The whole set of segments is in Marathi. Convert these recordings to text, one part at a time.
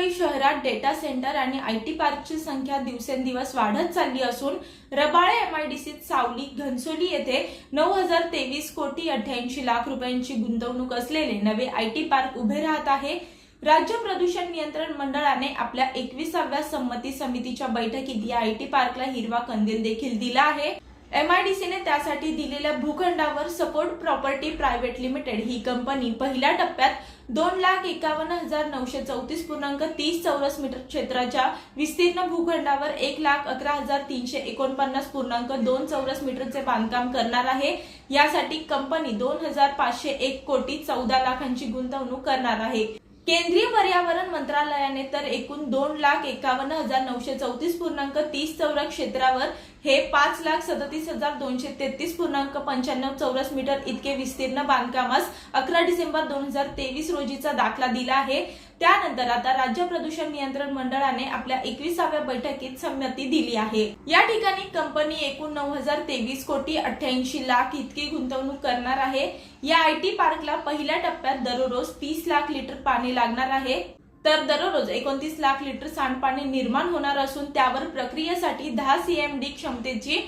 मुंबई शहरात डेटा सेंटर आणि आय टी पार्कची संख्या दिवसेंदिवस वाढत चालली असून रबाळे एमआयडीसीत सावली घनसोली येथे नऊ हजार तेवीस कोटी अठ्याऐंशी लाख रुपयांची गुंतवणूक असलेले नवे आय टी पार्क उभे राहत आहे. राज्य प्रदूषण नियंत्रण मंडळाने आपल्या एकविसाव्या संमती समितीच्या बैठकीत या आय टी पार्कला हिरवा कंदील देखील दिला आहे. एमआयडीसीने त्यासाठी दिलेल्या भूखंडावर सपोर्ट प्रॉपर्टी प्रायव्हेट लिमिटेड ही कंपनी पहिल्या टप्प्यात दोन लाख एकावन्न हजार नऊशे चौतीस पूर्णांक तीस चौरस मीटर क्षेत्राच्या विस्तीर्ण भूखंडावर एक लाख अकरा हजार तीनशे एकोणपन्नास पूर्णांक दोन चौरस मीटरचे बांधकाम करणार आहे. यासाठी कंपनी दोन हजार पाचशे एक कोटी चौदा लाखांची गुंतवणूक करणार आहे. केंद्रीय पर्यावरण मंत्रालयाने तर एकूण दोन लाख एकावन्न हजार नऊशे चौतीस पूर्णांक तीस चौरस क्षेत्रावर हे पाच लाख सदतीस हजार दोनशे तेहतीस पूर्णांक पंच्याण्णव चौरस मीटर इतके विस्तीर्ण बांधकामास अकरा डिसेंबर दोन हजार तेवीस रोजीचा दाखला दिला आहे. त्यानंतर आता राज्य प्रदूषण नियंत्रण मंडळाने आपल्या एकविसाव्या बैठकीत संमती दिली आहे. या ठिकाणी कंपनी एकूण नऊ हजार तेवीस कोटी अठ्ठ्याऐंशी लाख इतकी गुंतवणूक करणार आहे. या आय टी पार्कला पहिल्या टप्प्यात दररोज तीस लाख लिटर पाणी लागणार आहे. तर दररोज एकोणतीस लाख लिटर सांडपाणी निर्माण होणार असून त्यावर प्रक्रियेसाठी दहा सीएमडी क्षमतेची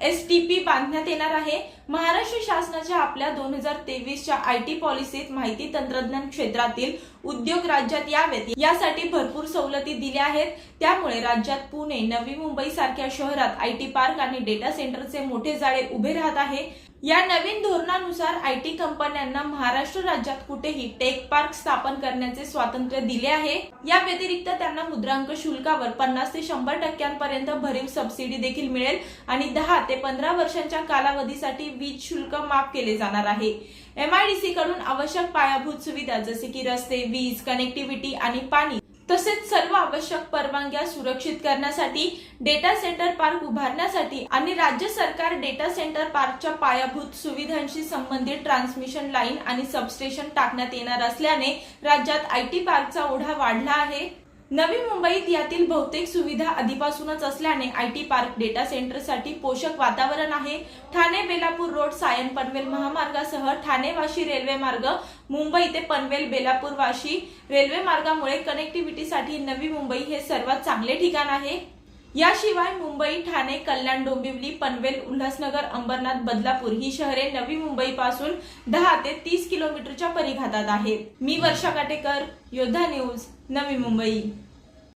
एस टी पी बांधण्यात येणार आहे. महाराष्ट्र शासनाच्या आपल्या दोन हजार तेवीसच्या आय टी पॉलिसीत माहिती तंत्रज्ञान क्षेत्रातील उद्योग राज्यात यावेत. यासाठी भरपूर सवलती दिल्या आहेत. त्यामुळे राज्यात पुणे नवी मुंबई सारख्या शहरात आय टी पार्क आणि डेटा सेंटरचे मोठे जाळे उभे राहत आहे. या नवीन धोरणानुसार आय टी कंपन्यांना महाराष्ट्र राज्यात कुठेही टेक पार्क स्थापन करण्याचे स्वातंत्र्य दिले आहे. या व्यतिरिक्त त्यांना मुद्रांक शुल्कावर पन्नास ते शंभर टक्क्यांपर्यंत भरीव सबसिडी देखील मिळेल आणि दहा ते पंधरा वर्षांच्या कालावधीसाठी वीज शुल्क माफ केले जाणार आहे. एमआयडीसी कडून आवश्यक पायाभूत सुविधा जसे की रस्ते वीज कनेक्टिव्हिटी आणि पाणी तसेच सर्व आवश्यक परवानग्या सुरक्षित करण्यासाठी डेटा सेंटर पार्क उभारण्यासाठी आणि राज्य सरकार डेटा सेंटर पार्कच्या पायाभूत सुविधांशी संबंधित ट्रान्समिशन लाईन आणि सबस्टेशन टाकण्यात येणार असल्याने राज्यात आय टी पार्कचा ओढा वाढला आहे. नवी मुंबईत यातील बहुतेक सुविधा आधीपासूनच असल्याने आय टी पार्क डेटा सेंटरसाठी पोषक वातावरण आहे. ठाणे बेलापूर रोड सायन पनवेल महामार्गासह ठाणे वाशी रेल्वे मार्ग मुंबई ते पनवेल बेलापूर वाशी रेल्वे मार्गामुळे कनेक्टिव्हिटीसाठी नवी मुंबई हे सर्वात चांगले ठिकाण आहे. याशिवाय मुंबई ठाणे कल्याण डोंबिवली पनवेल उल्हासनगर अंबरनाथ बदलापूर ही शहरे नवी मुंबई पासून दहा ते तीस किलोमीटरच्या परिघातात आहेत. मी वर्षा काटेकर योद्धा न्यूज नवी मुंबई.